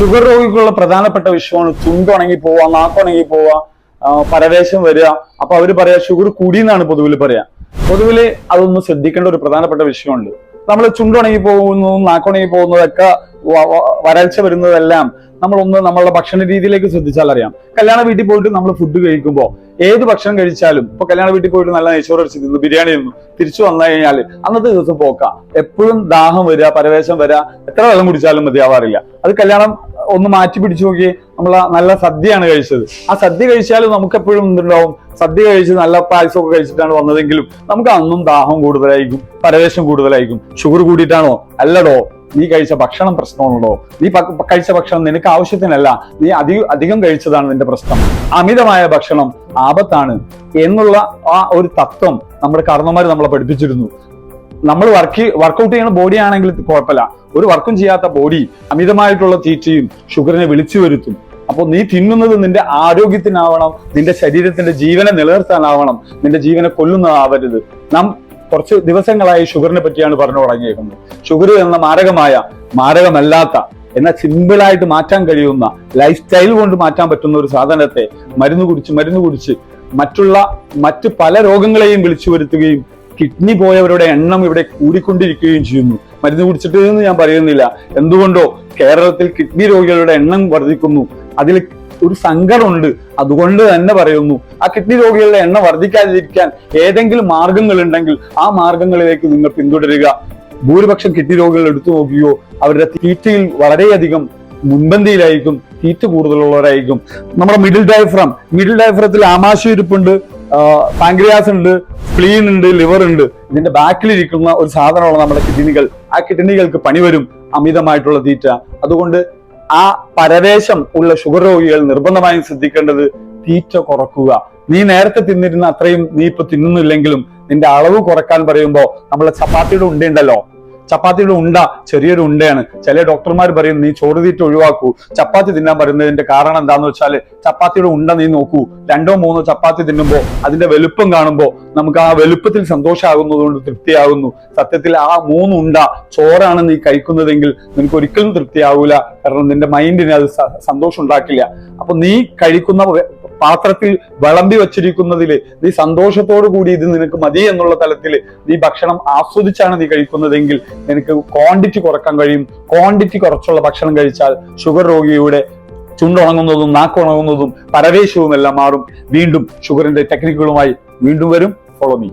Sugar രോഗിക്കുള്ള പ്രധാനപ്പെട്ട വിഷയമാണ് ചുണ്ടുണങ്ങി പോവുക നാക്കുണങ്ങി പോവുക ആ, പരവേശം വരിക. അപ്പൊ അവർ പറയാ ഷുഗർ കൂടിയെന്നാണ് പൊതുവിൽ പറയാ. പൊതുവിൽ അതൊന്ന് ശ്രദ്ധിക്കേണ്ട ഒരു പ്രധാനപ്പെട്ട വിഷയമുണ്ട്. നമ്മൾ ചുണ്ടുണങ്ങി പോകുന്നതും നാക്കുണങ്ങി പോകുന്നതൊക്കെ വരൾച്ച വരുന്നതെല്ലാം നമ്മളൊന്ന് നമ്മളുടെ ഭക്ഷണ രീതിയിലേക്ക് ശ്രദ്ധിച്ചാൽ അറിയാം. കല്യാണ വീട്ടിൽ പോയിട്ട് നമ്മൾ ഫുഡ് കഴിക്കുമ്പോൾ ഏത് ഭക്ഷണം കഴിച്ചാലും ഇപ്പൊ കല്യാണ വീട്ടിൽ പോയിട്ട് നല്ല നെയ്ച്ചോറ് അടിച്ച് തിന്നു ബിരിയാണി തിന്നു തിരിച്ചു വന്നു കഴിഞ്ഞാൽ അന്നത്തെ ദിവസം പോക്ക. എപ്പോഴും ദാഹം വരിക പരവേശം വരിക എത്ര വെള്ളം കുടിച്ചാലും മതിയാവാറില്ല. അത് കല്യാണം ഒന്ന് മാറ്റി പിടിച്ചു നോക്കി നമ്മൾ നല്ല സദ്യയാണ് കഴിച്ചത്. ആ സദ്യ കഴിച്ചാലും നമുക്ക് എപ്പോഴും എന്തുണ്ടാവും? സദ്യ കഴിച്ച് നല്ല പായസമൊക്കെ കഴിച്ചിട്ടാണ് വന്നതെങ്കിലും നമുക്ക് അന്നും ദാഹം കൂടുതലായിരിക്കും പരവേശം കൂടുതലായിരിക്കും. ഷുഗർ കൂടിയിട്ടാണോ? അല്ലടോ. നീ കഴിച്ച ഭക്ഷണം പ്രശ്നമുണ്ടോ നീ കഴിച്ച ഭക്ഷണം നിനക്ക് ആവശ്യത്തിനല്ല. നീ അധികം അധികം കഴിച്ചതാണ് നിന്റെ പ്രശ്നം. അമിതമായ ഭക്ഷണം ആപത്താണ് എന്നുള്ള ആ ഒരു തത്വം നമ്മുടെ കർണന്മാർ നമ്മളെ പഠിപ്പിച്ചിരുന്നു. നമ്മൾ വർക്ക് വർക്കൗട്ട് ചെയ്യുന്ന ബോഡി ആണെങ്കിൽ കുഴപ്പമില്ല. ഒരു വർക്കും ചെയ്യാത്ത ബോഡി അമിതമായിട്ടുള്ള തീറ്റയും ഷുഗറിനെ വിളിച്ചു വരുത്തും. അപ്പോൾ നീ തിന്നുന്നത് നിന്റെ ആരോഗ്യത്തിനാവണം നിന്റെ ശരീരത്തിന്റെ ജീവനെ നിലനിർത്താനാവണം നിന്റെ ജീവനെ കൊല്ലുന്നതാവരുത്. നാം കുറച്ച് ദിവസങ്ങളായി ഷുഗറിനെ പറ്റിയാണ് പറഞ്ഞു തുടങ്ങിയേക്കുന്നത്. ഷുഗർ എന്ന മാരകമായ മാരകമല്ലാത്ത എന്നാൽ സിമ്പിളായിട്ട് മാറ്റാൻ കഴിയുന്ന ലൈഫ് സ്റ്റൈൽ കൊണ്ട് മാറ്റാൻ പറ്റുന്ന ഒരു സാധനത്തെ മരുന്ന് കുടിച്ച് മരുന്ന് കുടിച്ച് മറ്റുള്ള മറ്റ് പല രോഗങ്ങളെയും വിളിച്ചു വരുത്തുകയും കിഡ്നി പോയവരുടെ എണ്ണം ഇവിടെ കൂടിക്കൊണ്ടിരിക്കുകയും ചെയ്യുന്നു. മരുന്ന് കുടിച്ചിട്ട് ഞാൻ പറയുന്നില്ല. എന്തുകൊണ്ടോ കേരളത്തിൽ കിഡ്നി രോഗികളുടെ എണ്ണം വർദ്ധിക്കുന്നു. അതിൽ ഒരു സങ്കടമുണ്ട്. അതുകൊണ്ട് തന്നെ പറയുന്നു ആ കിഡ്നി രോഗികളുടെ എണ്ണം വർദ്ധിക്കാതിരിക്കാൻ ഏതെങ്കിലും മാർഗങ്ങൾ ഉണ്ടെങ്കിൽ ആ മാർഗങ്ങളിലേക്ക് നിങ്ങൾ പിന്തുടരുക. ഭൂരിപക്ഷം കിഡ്നി രോഗികൾ എടുത്തു നോക്കുകയോ അവരുടെ തീറ്റയിൽ വളരെയധികം മുൻപന്തിയിലായിരിക്കും തീറ്റ കൂടുതലുള്ളവരായിരിക്കും. നമ്മുടെ മിഡിൽ ഡയഫ്രം മിഡിൽ ഡയഫ്രത്തിൽ ആമാശയിരിപ്പുണ്ട് പാങ്ക്രിയാസ് ഉണ്ട് സ്പ്ലീൻ ഉണ്ട് ലിവർ ഉണ്ട്. ഇതിന്റെ ബാക്കിലിരിക്കുന്ന ഒരു സാധനമാണ് നമ്മുടെ കിഡ്നികൾ ആ കിഡ്നികൾക്ക് പണി വരും അമിതമായിട്ടുള്ള തീറ്റ. അതുകൊണ്ട് ആ പരവേശം ഉള്ള ഷുഗർ രോഗികൾ നിർബന്ധമായും ശ്രദ്ധിക്കേണ്ടത് തീറ്റ കുറക്കുക. നീ നേരത്തെ തിന്നിരുന്ന അത്രയും നീ ഇപ്പൊ തിന്നുന്നില്ലെങ്കിലും നിന്റെ അളവ് കുറയ്ക്കാൻ പറയുമ്പോൾ നമ്മളെ ചപ്പാത്തിയുടെ ഉണ്ടയുണ്ടല്ലോ. ചപ്പാത്തിയുടെ ഉണ്ട ചെറിയൊരു ഉണ്ടയാണ്. ചില ഡോക്ടർമാർ പറയും നീ ചോറ് തീറ്റ ഒഴിവാക്കൂ. ചപ്പാത്തി തിന്നാൻ പറയുന്നതിന്റെ കാരണം എന്താന്ന് വെച്ചാൽ ചപ്പാത്തിയുടെ ഉണ്ട നീ നോക്കൂ. രണ്ടോ മൂന്നോ ചപ്പാത്തി തിന്നുമ്പോൾ അതിന്റെ വലുപ്പം കാണുമ്പോൾ നമുക്ക് ആ വലുപ്പത്തിൽ സന്തോഷമാകുന്നതുകൊണ്ട് തൃപ്തിയാകുന്നു. സത്യത്തിൽ ആ മൂന്ന് ഉണ്ട ചോറാണ് നീ കഴിക്കുന്നതെങ്കിൽ നിനക്ക് ഒരിക്കലും തൃപ്തിയാവൂല. കാരണം നിന്റെ മൈൻഡിന് അത് സന്തോഷം ഉണ്ടാക്കില്ല അപ്പൊ നീ കഴിക്കുന്ന പാത്രത്തിൽ വിളമ്പി വച്ചിരിക്കുന്നതിൽ നീ സന്തോഷത്തോടു കൂടി ഇത് നിനക്ക് മതി എന്നുള്ള തലത്തിൽ നീ ഭക്ഷണം ആസ്വദിച്ചാണ് നീ കഴിക്കുന്നതെങ്കിൽ നിനക്ക് ക്വാണ്ടിറ്റി കുറയ്ക്കാൻ കഴിയും. ക്വാണ്ടിറ്റി കുറച്ചുള്ള ഭക്ഷണം കഴിച്ചാൽ ഷുഗർ രോഗിയുടെ ചുണ്ടുണങ്ങുന്നതും നാക്കുണങ്ങുന്നതും പരവേശവും എല്ലാം മാറും. വീണ്ടും ഷുഗറിന്റെ ടെക്നിക്കുകളുമായി വീണ്ടും വരും. Follow me